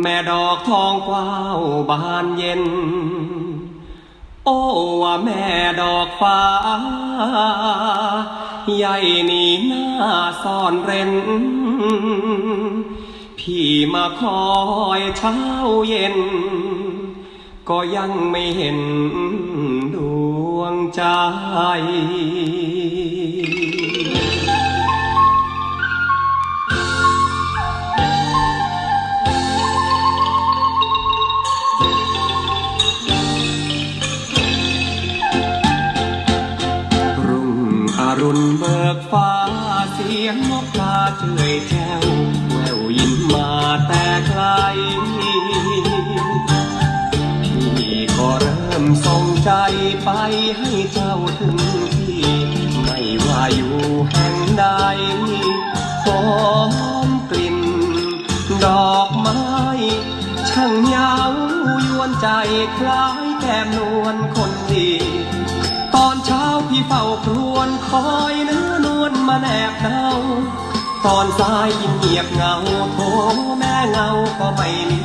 แม่ดอกทองกว้าวบานเย็น โอ้ว่าแม่ดอกฟ้า ใหญ่นี่หน้าซ่อนเร้น พี่มาคอยเช้าเย็น ก็ยังไม่เห็นดวงใจ เฉยแจ้วแววยินมาแต่ไกลพี่ก็เริ่มส่งใจไปให้เจ้าถึงที่ ไม่ว่าอยู่แห่งใดหอมกลิ่น ดอกไม้ช่างเยาวยวนใจคล้ายแก้มนวลคนดีตอนเช้าพี่เฝ้าครวญคอยเนื้อนวลมาแนบเงา ตอนสายยิ่งเงียบเหงาโทแม่เงาก็ไม่มี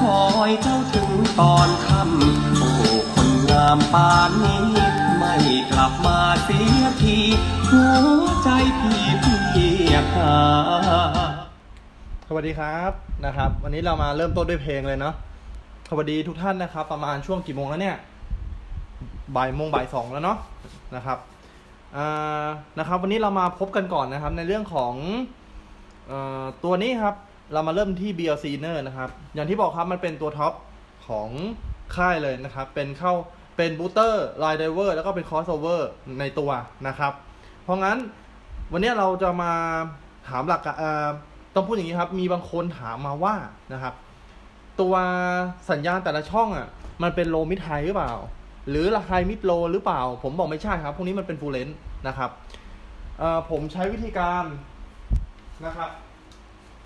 คอยเจ้าถึงตอนค่ำโอ้คนงามปานนี้ ไม่กลับมาเสียทีหัวใจพี่เพียกหาสวัสดีครับนะครับ วันนี้เรามาเริ่มต้นด้วยเพลงเลยเนาะสวัสดีทุกท่านนะครับ ประมาณช่วงกี่โมงแล้วเนี่ยบ่ายโมงบ่ายสองแล้วเนาะนะครับ นะครับวันนี้เรามาพบกันก่อนนะครับในเรื่องของอตัวนี้ครับเรามาเริ่มที่ BLC n e r นะครับ อย่างที่บอกครับมันเป็นตัวท็อปของค่ายเลยนะครับ เป็นเข้าเป็นบูเตอร์ไลน์ไดเวอร์แล้วก็เป็นคอสโอเวอร์ในตัวนะครับ เพราะงั้นวันนี้เราจะมาถามหลักต้องพูดอย่างนี้ครับ มีบางคนถามมาว่านะครับ ตัวสัญญาณแต่ละช่องอะมันเป็นโลมิดไฮหรือเปล่า หรือไฮมิดโลหรือเปล่า ผมบอกไม่ใช่ครับ พวกนี้มันเป็นฟูลเลนส์ นะครับผมใช้วิธีการนะครับ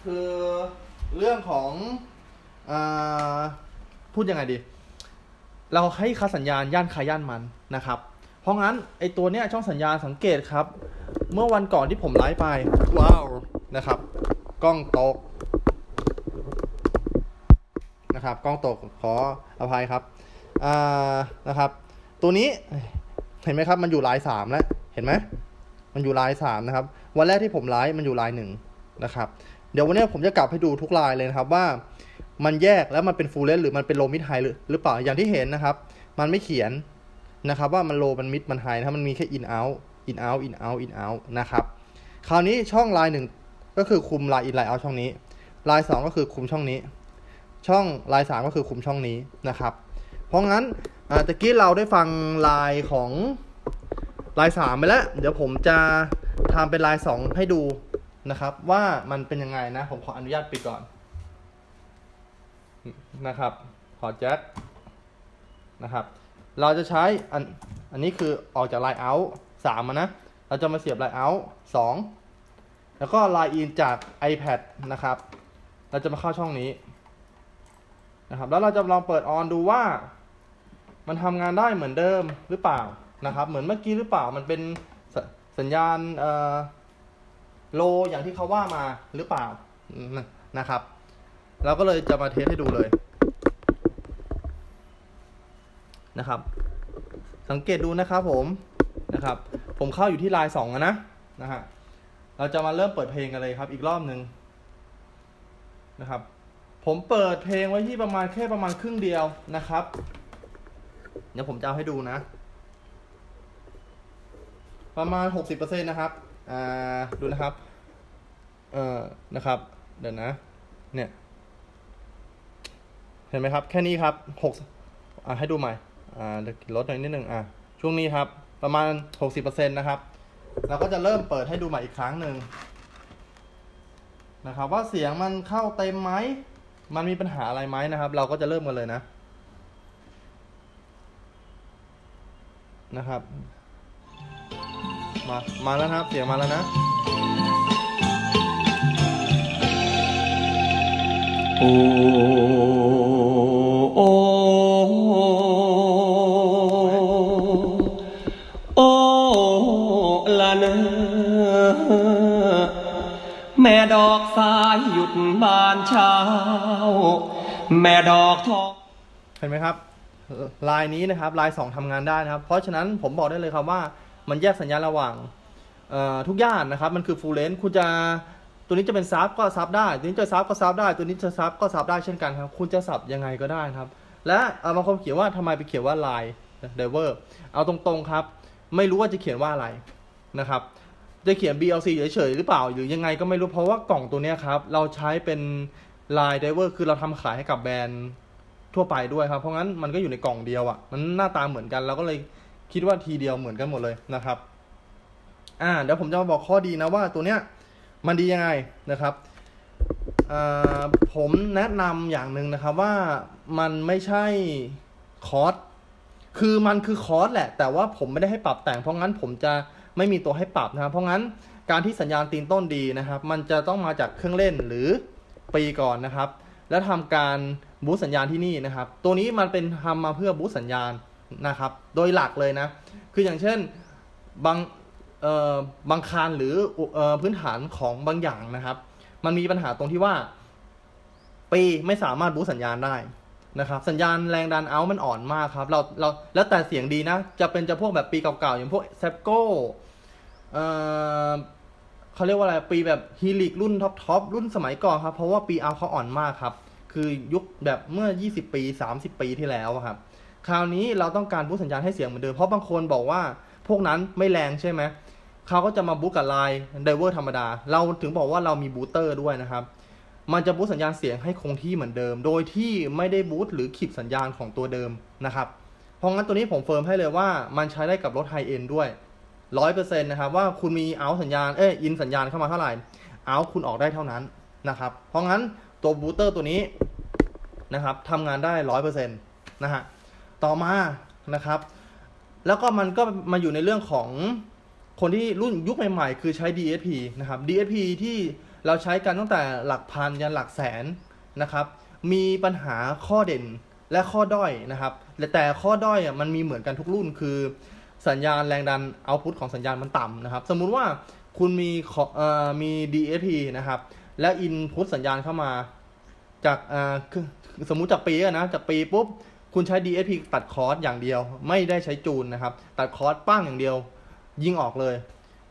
คือเรื่องของอพูดยังไงดี เราให้ค่าสัญญาณย่านใครย่านมันนะครับ เพราะงั้นไอตัวเนี้ยช่องสัญญาณสังเกตครับ เมื่อวันก่อนที่ผมไลฟ์ไป ว้าวนะครับ กล้องตกนะครับ กล้องตกขออภัยครับอ่านะครับ ตัวนี้เห็นไหมครับมันอยู่ลายสามแล้ว ห็นไหมมันอยู่ลายสามนะครับ วันแรกที่ผมไลฟ์มันอยู่ลายหนึ่งนะครับ เดี๋ยววันนี้ผมจะกลับให้ดูทุกลายเลยนะครับว่า มันแยกแล้วมันเป็นฟูลเลนหรือมันเป็นโลมิดไฮหรือหรือเปล่า อย่างที่เห็นนะครับ มันไม่เขียนนะครับว่ามันโลมันมิดมันไฮนะครับมันมีแค่อินเอาอินเอาอินเอาอินเอานะครับ คราวนี้ช่องลายหนึ่งก็คือคุมลายอินลน์เอาช่องนี้ ลายสองก็คือคุมช่องนี้ ช่องลายสามก็คือคุมช่องนี้นะครับ เพราะงั้นตะกี้เราได้ฟังลายของ ลายสามไปแล้ว เดี๋ยวผมจะทำเป็นลายสองให้ดูนะครับ ว่ามันเป็นยังไงนะ ผมขออนุญาตปิดก่อน นะครับพอแจ็คนะครับ เราจะใช้อันอันนี้คือออกจากไลน์เอาท์สามนะ เราจะมาเสียบไลน์เอาท์สองแล้วก็ไลน์อินจาก iPad นะครับ เราจะมาเข้าช่องนี้นะครับ แล้วเราจะลองเปิดออนดูว่า มันทำงานได้เหมือนเดิมหรือเปล่า นะครับ เหมือนเมื่อกี้หรือเปล่ามันเป็นสสัญญาณเอ่อโลอย่างที่เขาว่ามาหรือเปล่านะครับเราก็เลยจะมาเทสให้ดูเลยนะครับ สังเกตดูนะครับผมนะครับ ผมเข้าอยู่ที่ไลน์สองนะนะฮะเราจะมาเริ่มเปิดเพลงกันเลยครับ อีกรอบหนึ่งนะครับ ผมเปิดเพลงไว้ที่ประมาณแค่ประมาณครึ่งเดียวนะครับ เดี๋ยวผมจะเอาให้ดูนะ ประมาณหกสิบเปอร์เซ็นต์นะครับอ่าดูนะครับเอ่อนะครับ เดี๋ยวนะ เนี่ย เห็นไหมครับ แค่นี้ครับหกอ่าให้ดูใหม่อ่าลดหน่อยนิดหนึ่งอ่าช่วงนี้ครับ ประมาณหกสิบเปอร์เซ็นต์นะครับ เราก็จะเริ่มเปิดให้ดูใหม่อีกครั้งหนึ่งนะครับ ว่าเสียงมันเข้าเต็มไหม มันมีปัญหาอะไรไหมนะครับ เราก็จะเริ่มกันเลยนะ นะครับ มา มาแล้วนะครับ เสียงมาแล้วนะโอ้โอ้โอ้ละนะแม่ดอกสายหยุดบานเช้า แม่ดอกทองเห็นไหมครับลายนี้นะครับลายสองทำงานได้นะครับ เพราะฉะนั้นผมบอกได้เลยครับว่า มันแยกสัญญาณระหว่างทุกย่านนะครับ มันคือฟูลเลนคุณจะตัวนี้จะเป็นซับก็ซับได้ ตัวนี้จะซับก็ซับได้ ตัวนี้จะซับก็ซับได้เช่นกันครับ คุณจะสับยังไงก็ได้ครับ และบางคนเขียนว่าทำไมไปเขียนว่าลายเดเวอร์เอาตรงๆครับ ไม่รู้ว่าจะเขียนว่าอะไรนะครับ จะเขียน BLC เฉยๆหรือเปล่า หรือยังไงก็ไม่รู้ เพราะว่ากล่องตัวนี้ครับ เราใช้เป็นลายเดเวอร์คือเราทำขายให้กับแบรนด์ทั่วไปด้วยครับ เพราะงั้นมันก็อยู่ในกล่องเดียวอะ่ะ มันหน้าตาเหมือนกัน เราก็เลย คิดว่าทีเดียวเหมือนกันหมดเลยนะครับ อ่าเดี๋ยวผมจะมาบอกข้อดีนะว่าตัวเนี้ยมันดียังไงนะครับอ่าผมแนะนำอย่างหนึ่งนะครับว่ามันไม่ใช่คอร์สคือมันคือคอร์สแหละ แต่ว่าผมไม่ได้ให้ปรับแต่ง เพราะงั้นผมจะไม่มีตัวให้ปรับนะครับเพราะงั้นการที่สัญญาณตีนต้นดีนะครับ มันจะต้องมาจากเครื่องเล่นหรือปีก่อนนะครับ แล้วทำการบูสสัญญาณที่นี่นะครับ ตัวนี้มันเป็นทำมาเพื่อบูสสัญญาณ นะครับ โดยหลักเลยนะ คืออย่างเช่นบางเอ่อบางคารหรือเอ่อพื้นฐานของบางอย่างนะครับ มันมีปัญหาตรงที่ว่าปีไม่สามารถบูสสัญญาณได้นะครับ สัญญาณแรงดันเอามันอ่อนมากครับ เราเราแล้วแต่เสียงดีนะ จะเป็นจะพวกแบบปีเก่าๆ อย่างพวกเซปโก้เอ่อเขาเรียกว่าอะไรปีแบบฮีลิกรุ่นท็อปทอปรุ่นสมัยก่อนครับ เพราะว่าปีเอาเขาอ่อนมากครับ คือยุคแบบเมื่อ 20 ปี 30 ปีที่แล้วครับ คราวนี้เราต้องการบูสสัญญาณให้เสียงเหมือนเดิม เพราะบางคนบอกว่าพวกนั้นไม่แรงใช่ไหม เขาก็จะมาบูสกับไลน์ไดเวอร์ธรรมดา เราถึงบอกว่าเรามีบูสเตอร์ด้วยนะครับ มันจะบูสสัญญาณเสียงให้คงที่เหมือนเดิม โดยที่ไม่ได้บูสต์หรือขีดสัญญาณของตัวเดิมนะครับ เพราะงั้นตัวนี้ผมเฟิร์มให้เลยว่ามันใช้ได้กับรถไฮเอ็นด้วยร้อยเปอร์เซ็นต์นะครับว่าคุณมีเอาสัญญาณ เอ้ยอินสัญญาณเข้ามาเท่าไหร่เอาคุณออกได้เท่านั้นนะครับ เพราะงั้นตัวบูสเตอร์ตัวนี้นะครับทำงานได้ร้อยเปอร์เซ็นต์นะฮะ ต่อมานะครับ แล้วก็มันก็มาอยู่ในเรื่องของคนที่รุ่นยุคใหม่ๆ คือใช้ DSP นะครับ DSP ที่เราใช้กันตั้งแต่หลักพันยันหลักแสนนะครับ มีปัญหาข้อเด่นและข้อด้อยนะครับ แต่ข้อด้อยอะมันมีเหมือนกันทุกรุ่นคือ สัญญาณแรงดันเอาพุตของสัญญาณมันต่ำนะครับ สมมุติว่าคุณมีมี DSP นะครับ แล้วอินพุตสัญญาณเข้ามา จากสมมุติจากปีอะนะจากปีปุ๊บ คุณใช้ DSP ตัดคอร์สอย่างเดียว ไม่ได้ใช้จูนนะครับ ตัดคอร์สป้งอย่างเดียว ยิงออกเลย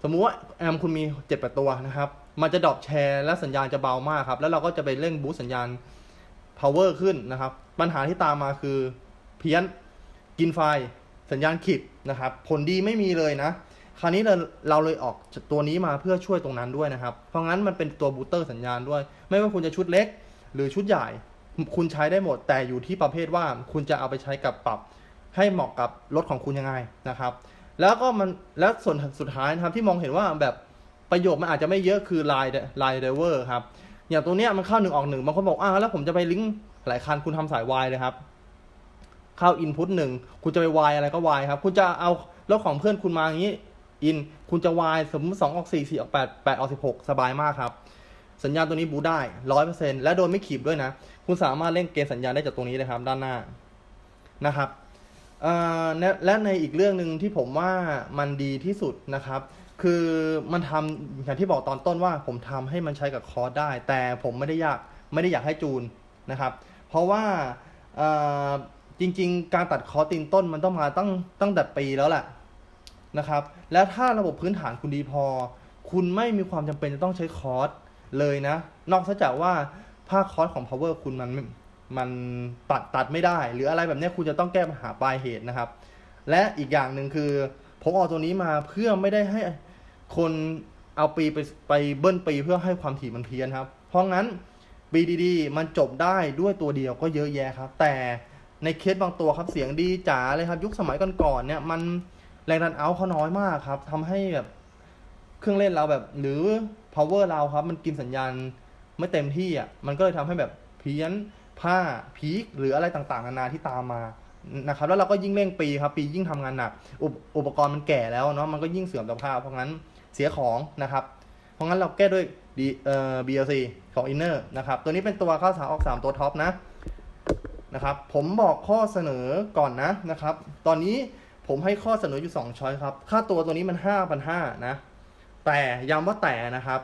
สมมุติว่าแอมคุณมี7จ็ดตัวนะครับ มันจะดรอปแชร์และสัญญาณจะเบามากครับ แล้วเราก็จะไปเร่งบูสสัญญาณ power ขึ้นนะครับ ปัญหาที่ตามมาคือเพี้ยนกินไฟสัญญาณขีดนะครับ ผลดีไม่มีเลยนะ คราวนี้เราเราเลยออกตัวนี้มาเพื่อช่วยตรงนั้นด้วยนะครับ เพราะงั้นมันเป็นตัวบูสเตอร์สัญญาณด้วย ไม่ว่าคุณจะชุดเล็ก หรือชุดใหญ่ คุณใช้ได้หมดแต่อยู่ที่ประเภทว่าคุณจะเอาไปใช้กับปรับ ให้เหมาะกับรถของคุณยังไงนะครับ แล้วก็มันแล้วส่วนสุดท้ายนะครับที่มองเห็นว่าแบบประโยชน์มันอาจจะไม่เยอะคือไลน์ไลน์เดเวอร์ครับอย่างตัวเนี้ยมันเข้าหนึ่งออกหนึ่งบางคนบอกอ้าวแล้วผมจะไปลิงก์หลายคันคุณทำสายวายเลยครับ เข้าอินพุตหนึ่งคุณจะไปวายอะไรก็วายครับ คุณจะเอารถของเพื่อนคุณมาอย่างนี้อินคุณจะวายสมมติสองออกสี่สี่ออกแปดแปดออกสิบหกสบายมากครับ สัญญาณตัวนี้บูได้ร้อยเปอร์เซ็นต์และโดยไม่ขีบด้วยนะ คุณสามารถเล่นเกมสัญญาณได้จากตรงนี้เลยครับ ด้านหน้านะครับและในอีกเรื่องหนึ่งที่ผมว่ามันดีที่สุดนะครับ คือมันทำอย่างที่บอกตอนต้นว่าผมทำให้มันใช้กับคอร์สได้ แต่ผมไม่ได้อยากไม่ได้อยากให้จูนนะครับ เพราะว่าจริง ๆ การตัดคอร์สตีนต้นมันต้องมาตั้งตั้งแต่ปีแล้วแหละนะครับ แล้วถ้าระบบพื้นฐานคุณดีพอ คุณไม่มีความจำเป็นจะต้องใช้คอร์สเลยนะ นอกจากว่า ภาคคอสของ power คุณมันมันตัดตัดไม่ได้ หรืออะไรแบบนี้คุณจะต้องแก้ปัญหาปลายเหตุนะครับ และอีกอย่างหนึ่งคือผมเอาตัวนี้มาเพื่อไม่ได้ให้คนเอาปีไปไปเบิ้ลปีเพื่อให้ความถี่มันเพี้ยนครับ เพราะงั้นปีดีๆมันจบได้ด้วยตัวเดียวก็เยอะแยะครับ แต่ในเคสบางตัวครับเสียงดีจ๋าเลยครับยุคสมัยก่อนๆเนี่ยมันแรงดันเอาเขาน้อยมากครับทำให้แบบเครื่องเล่นเราแบบหรือ power เราครับ มันกินสัญญาณ ไม่เต็มที่อะมันก็เลยทำให้แบบเพี้ยนผ้าพีคหรืออะไรต่างๆนานาที่ตามมานะครับแล้วเราก็ยิ่งเร่งปีครับปียิ่งทำงานหนักอุปอุปกรณ์มันแก่แล้วเนาะมันก็ยิ่งเสื่อมสภาพเพราะงั้นเสียของนะครับ เพราะงั้นเราแก้ด้วย D เอ่อ BLC ของ Inner นะครับ ตัวนี้เป็นตัวเข้าสาออก 3 ตัวท็อปนะนะครับ ผมบอกข้อเสนอก่อนนะนะครับ ตอนนี้ผมให้ข้อเสนออยู่ 2 ช้อยครับ ค่าตัวตัวนี้มัน 5,500นะ แต่ย้ำว่าแต่นะครับ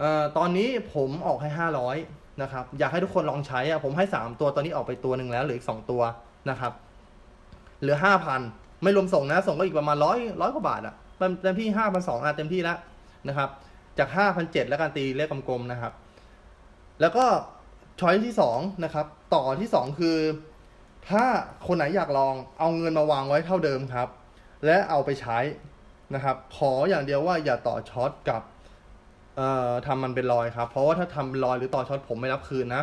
เอ่อตอนนี้ผมออกให้ห้าร้อยนะครับอยากให้ทุกคนลองใช้อะผมให้สามตัวตอนนี้ออกไปตัวหนึ่งแล้วเหลืออีกสองตัวนะครับเหลือห้าพันไม่รวมส่งนะ ส่งก็อีกประมาณร้อยร้อยกว่าบาทอะเต็มที่ห้าพันสองอะเต็มที่แล้วนะครับ จากห้าพันเจ็ดแล้วการตีเลขกลมๆนะครับ แล้วก็ช้อยที่สองนะครับ ต่อที่สองคือ ถ้าคนไหนอยากลองเอาเงินมาวางไว้เท่าเดิมครับ และเอาไปใช้นะครับ ขออย่างเดียวว่าอย่าต่อช็อตกับ เอ่อทำมันเป็นรอยครับ เพราะว่าถ้าทำเป็นรอยหรือต่อช็อตผมไม่รับคืนนะ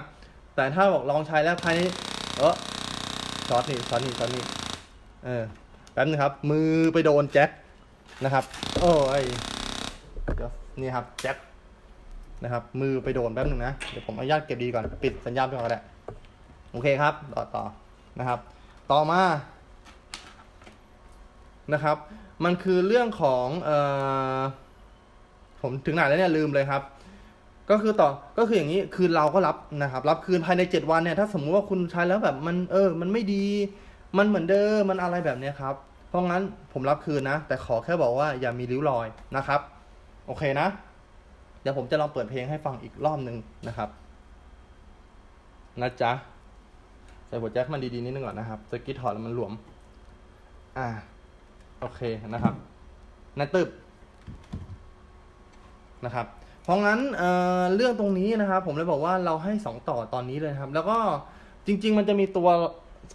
แต่ถ้าบอกลองใช้แล้วภายในเออช็อตนี่ช็อตนี่ช็อตนี่เออแป๊บนึงครับ มือไปโดนแจ็คนะครับ โอ้ยเดี๋ยวนี่ครับแจ็คนะครับ มือไปโดนแป๊บนึงนะ เดี๋ยวผมอนุญาตเก็บดีก่อน ปิดสัญญาณไปก่อนก็ได้โอเคครับ ต่อต่อนะครับ ต่อมานะครับ มันคือเรื่องของเอ่อ ผมถึงไหนแล้วเนี่ยลืมเลยครับ ก็คือต่อก็คืออย่างนี้คือเราก็รับนะครับ รับคืนภายใน 7 วันเนี่ยถ้าสมมุติว่าคุณใช้แล้วแบบมันเออ มันไม่ดีมันเหมือนเดิมมันอะไรแบบเนี้ยครับ เพราะงั้นผมรับคืนนะ แต่ขอแค่บอกว่าอย่ามีริ้วรอยนะครับ โอเคนะ เดี๋ยวผมจะลองเปิดเพลงให้ฟังอีกรอบหนึ่งนะครับนะจ๊ะใส่หัวแจ็คมันดีๆนิดนึงก่อนนะครับสกิทถอดแล้วมันหลวม อ่า โอเคนะครับนะตึบ นะครับ เพราะงั้นเเรื่องตรงนี้นะครับ ผมเลยบอกว่าเราให้ 2 ต่อตอนนี้เลยครับ แล้วก็จริง ๆ มันจะมีตัว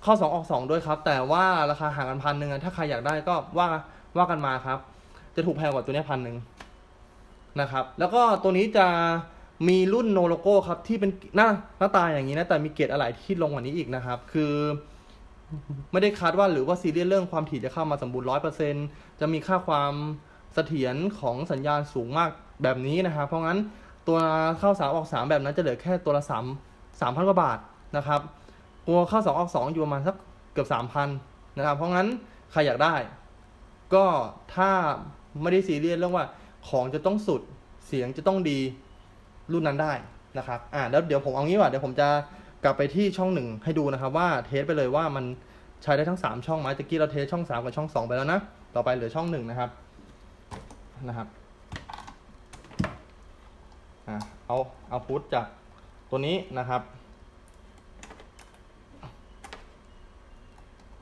ข้อ2ออก 2 ด้วยครับ แต่ว่าราคาห่างกันพันหนึ่งถ้าใครอยากได้ก็ว่าว่ากันมาครับ จะถูกแพงกว่าตัวนี้พันหนึ่งนะครับ แล้วก็ตัวนี้จะมีรุ่นโนโลโก้ครับที่เป็นหน้าหน้าตาอย่างนี้นะแต่มีเกรดอะไรที่ลงกว่านี้อีกนะครับ คือไม่ได้คัดว่าหรือว่าซีเรียสเรื่องความถี่จะเข้ามาสมบูรณ์ร้อยเปอร์เซ็นจะมีค่าความเสถียรของสัญญาณสูงมาก แบบนี้นะครับ เพราะงั้นตัวเข้าสามออกสามแบบนั้นจะเหลือแค่ตัวละสามสามพันกว่าบาทนะครับ ตัวเข้าสองออกสองอยู่ประมาณสักเกือบสามพันนะครับ เพราะงั้นใครอยากได้ ก็ถ้าไม่ได้ซีเรียสเรื่องว่าของจะต้องสุดเสียงจะต้องดีรุ่นนั้นได้นะครับ อ่าแล้วเดี๋ยวผมเอางี้ว่าเดี๋ยวผมจะกลับไปที่ช่องหนึ่งให้ดูนะครับ ว่าเทสไปเลยว่ามันใช้ได้ทั้งสามช่องไหมตะกี้เราเทสช่องสามกับช่องสองไปแล้วนะ ต่อไปเหลือช่องหนึ่งนะครับนะครับ อ่าเอาเอาพุทจากตัวนี้นะครับ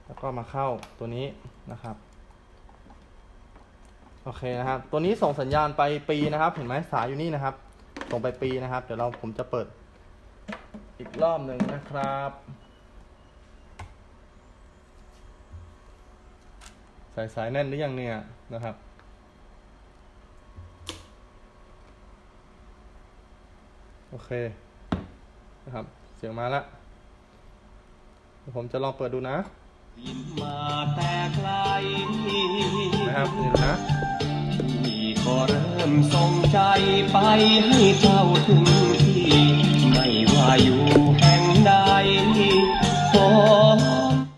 แล้วก็มาเข้าตัวนี้นะครับ โอเคนะครับ ตัวนี้ส่งสัญญาณไปปีนะครับ เห็นไหมสายอยู่นี่นะครับ ส่งไปปีนะครับ เดี๋ยวเราผมจะเปิดอีกรอบหนึ่งนะครับ สายสายแน่นหรือยังเนี่ยนะครับ โอเคนะครับ เสียงมาแล้วเดี๋ยวผมจะลองเปิดดูนะยินมาแต่ไกลนะครับนี่นะที่ก็เริ่มส่งใจไปให้เจ้าถึงที่ ไม่ว่าอยู่แห่งใดขอ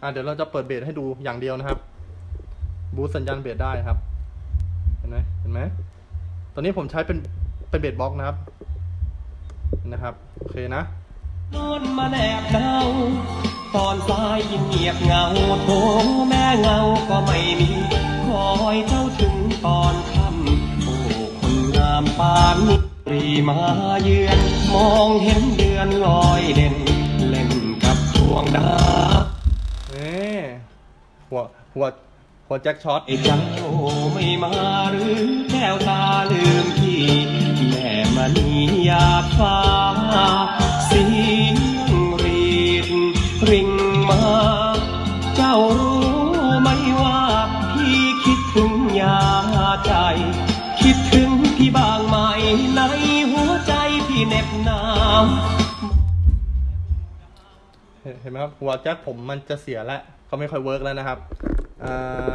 อะเดี๋ยวเราจะเปิดเบสให้ดูอย่างเดียวนะครับ บูสต์สัญญาณเบสได้ครับ เห็นไหมเห็นไหมตอนนี้ผมใช้เป็นเป็นเบสบ็อกซ์นะครับ นะครับโอเคนะนอนมาแนบเงาตอนสายยิ่งเงียบเหงาโทแม่เงาก็ไม่มีคอยเจ้าถึงตอนค่ำโอ้คนงามปานนี้รีมาเยือนมองเห็นเดือนลอยเด่นเล่นกับดวงดาวนี่หัวหัวหัวแจ็คช็อตไอ้เจ้าไม่มาหรือแก้วตาลืมพี่ แม่มณีหยาดฟ้า เสียงรีดริ่งมา เจ้ารู้ไหมว่า พี่คิดถึงยาใจ คิดถึงพี่บางไหมในหัวใจพี่เหน็บหนาวเห็นเห็นไหมครับหัวแจ็คผมมันจะเสียแล้วเขาไม่ค่อยเวิร์กแล้วนะครับอ่า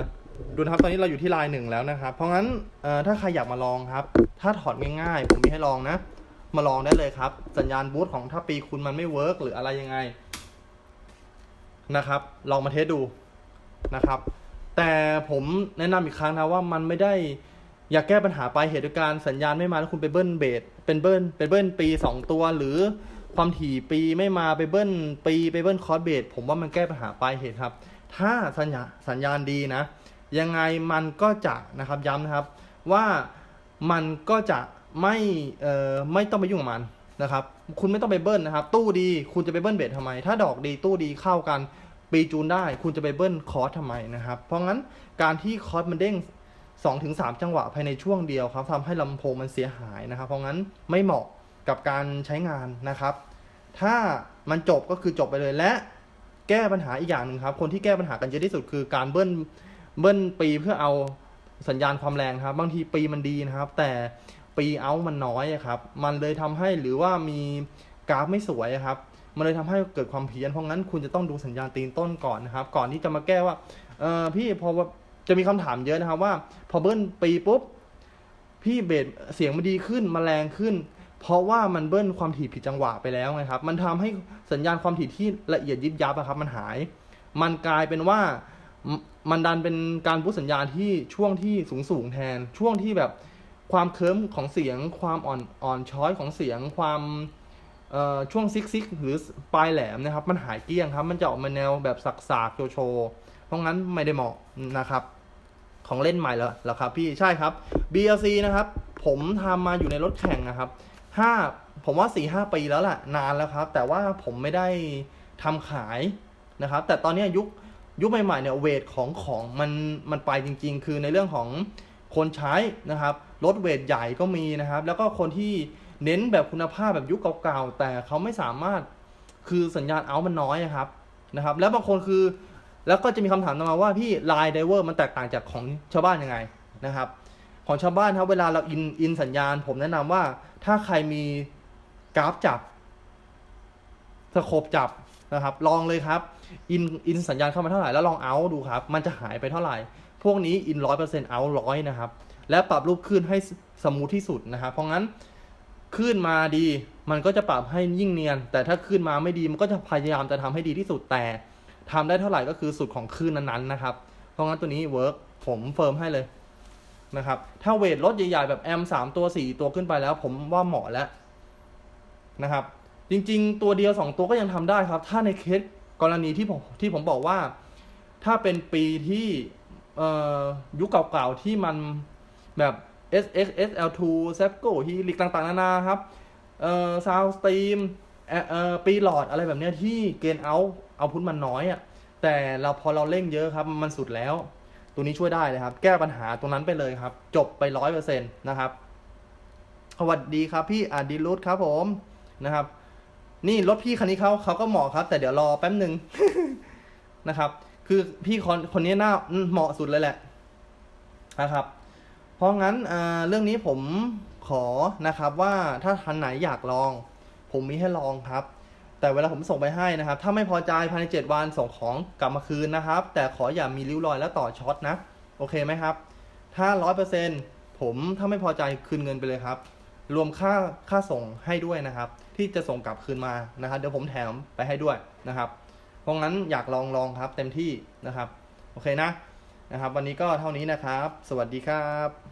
ดูนะครับตอนนี้เราอยู่ที่ลน์หนึ่งแล้วนะครับ เพราะงั้นถ้าใครอยากมาลองครับ ถ้าถอดง่ายๆ ผมมีให้ลองนะ มาลองได้เลยครับ สัญญาณบูตของถ้าปีคุณมันไม่เวิร์กหรืออะไรยังไงนะครับ ลองมาเทสดูนะครับ แต่ผมแนะนำอีกครั้งนะว่ามันไม่ได้อยากแก้ปัญหาปลายเหตุด้วยการสัญญาณไม่มาแล้วคุณไปเบิ้ลเบสเป็นเบิ้ลเป็นเบิ้ลปีสองตัวหรือความถี่ปีไม่มาไปเบิ้ลปีไปเบิ้ลคอร์สเบสผมว่ามันแก้ปัญหาปลายเหตุครับ ถ้าสัญญาสัญญาณดีนะ ยังไงมันก็จะนะครับย้ำนะครับว่ามันก็จะไม่เอ่อไม่ต้องไปยุ่งกับมันนะครับ คุณไม่ต้องไปเบิ้ลนะครับ ตู้ดีคุณจะไปเบิ้ลเบสทำไม ถ้าดอกดีตู้ดีเข้ากันปีจูนได้ คุณจะไปเบิ้ลคอร์สทำไมนะครับ เพราะงั้นการที่คอร์สมันเด้ง2-3ถึงจังหวะภายในช่วงเดียวครับทำให้ลำโพงมันเสียหายนะครับ เพราะงั้นไม่เหมาะกับการใช้งานนะครับ ถ้ามันจบก็คือจบไปเลยและแก้ปัญหาอีกอย่างหนึ่งครับ คนที่แก้ปัญหากันเยอะที่สุดคือการเบิ้ล เบิ้ลปีเพื่อเอาสัญญาณความแรงครับ บางทีปีมันดีนะครับ แต่ปีเอามันน้อยครับ มันเลยทำให้หรือว่ามีกราฟไม่สวยครับ มันเลยทำให้เกิดความเพี้ยน เพราะงั้นคุณจะต้องดูสัญญาณตีนต้นก่อนนะครับ ก่อนที่จะมาแก้ว่า เออพี่พอจะมีคำถามเยอะนะครับว่า พอเบิ้ลปีปุ๊บ พี่เบสเสียงมันดีขึ้นมาแรงขึ้น เพราะว่ามันเบิ้ลความถี่ผิดจังหวะไปแล้วไงครับ มันทำให้สัญญาณความถี่ที่ละเอียดยิบยับอะครับ มันหาย มันกลายเป็นว่า มันดันเป็นการบูดสัญญาณที่ช่วงที่สูงสูงๆแทน ช่วงที่แบบความเคิร์มของเสียง ความอ่อนอ่อนช้อยของเสียง ความเอ่อช่วงซิกซิกหรือปลายแหลมนะครับ มันหายเกลี้ยงครับ มันจะออกมาแนวแบบสักสากโชโชว์เพราะงั้นไม่ได้เหมาะนะครับ ของเล่นใหม่แล้วเหรอครับพี่ใช่ครับ BLC นะครับ ผมทำมาอยู่ในรถแข่งนะครับห้าผมว่าสี่ห้าปีแล้วแหละนานแล้วครับ แต่ว่าผมไม่ได้ทำขายนะครับ แต่ตอนนี้ยุค ยุคใหม่ๆเนี่ยเวทของของมันมันไปจริง ๆ คือในเรื่องของคนใช้นะครับรถเวทใหญ่ก็มีนะครับ แล้วก็คนที่เน้นแบบคุณภาพแบบยุคเก่าๆแต่เขาไม่สามารถคือสัญญาณเอามันน้อยครับนะครับ แล้วบางคนคือแล้วก็จะมีคำถามตามมาว่าพี่ไลน์ไดเวอร์มันแตกต่างจากของชาวบ้านยังไงนะครับ ของชาวบ้านครับเวลาเราอินอินสัญญาณ ผมแนะนำว่าถ้าใครมีกราฟจับสโคปจับนะครับ ลองเลยครับ อินอินสัญญาณเข้ามาเท่าไหร่แล้วลองเอาดูครับ มันจะหายไปเท่าไหร่ พวกนี้อินร้อยเปอร์เซ็นต์เอาร้อยนะครับ และปรับรูปขึ้นให้สมูทที่สุดนะครับ เพราะงั้นขึ้นมาดี มันก็จะปรับให้ยิ่งเนียน แต่ถ้าขึ้นมาไม่ดีมันก็จะพยายามจะทำให้ดีที่สุดแต่ทำได้เท่าไหร่ก็คือสุดของคลื่นนั้นๆนะครับ เพราะงั้นตัวนี้เวิร์กผมเฟิร์มให้เลยนะครับ ถ้าเวทรถใหญ่ๆแบบแอมสามตัวสี่ตัวขึ้นไปแล้ว ผมว่าเหมาะแล้วนะครับ จริง ๆ ตัวเดียวสองตัวก็ยังทำได้ครับ ถ้าในเคส กรณีที่ผมที่ผมบอกว่า ถ้าเป็นปีที่ยุคเก่าๆที่มันแบบ SX SL2 z e p c o Helix ต่างๆ นานาครับเอ่อซาวสตรีมเอ่อเอ่อปีหลอดอะไรแบบเนี้ยที่เกณฑ์เอาเอาพุทมันน้อยอะ่ะแต่เราพอเราเร่งเยอะครับ มันสุดแล้ว ตัวนี้ช่วยได้เลยครับ แก้ปัญหาตรงนั้นไปเลยครับ จบไปร้อยเปอร์เซ็นต์นะครับสวัสดีครับพี่อดิรุตครับผมนะครับ นี่รถพี่คันนี้เขาเขาก็เหมาะครับ แต่เดี๋ยวรอแป๊บหนึ่ง นะครับ คือพี่คนคนนี้น่าอืมเหมาะสุดเลยแหละนะครับ เพราะงั้นอ่าเรื่องนี้ผมขอนะครับว่าถ้าทันไหนอยากลอง ผมมีให้ลองครับ แต่เวลาผมส่งไปให้นะครับ ถ้าไม่พอใจภายใน 7 วันส่งของกลับมาคืนนะครับ แต่ขออย่ามีริ้วรอยและต่อช็อตนะ โอเคไหมครับ ถ้า 100%ผมถ้าไม่พอใจคืนเงินไปเลยครับ รวมค่าค่าส่งให้ด้วยนะครับ ที่จะส่งกลับคืนมานะครับเดี๋ยวผมแถมไปให้ด้วยนะครับ เพราะงั้นอยากลองลองครับเต็มที่นะครับ โอเคนะนะครับ วันนี้ก็เท่านี้นะครับ สวัสดีครับ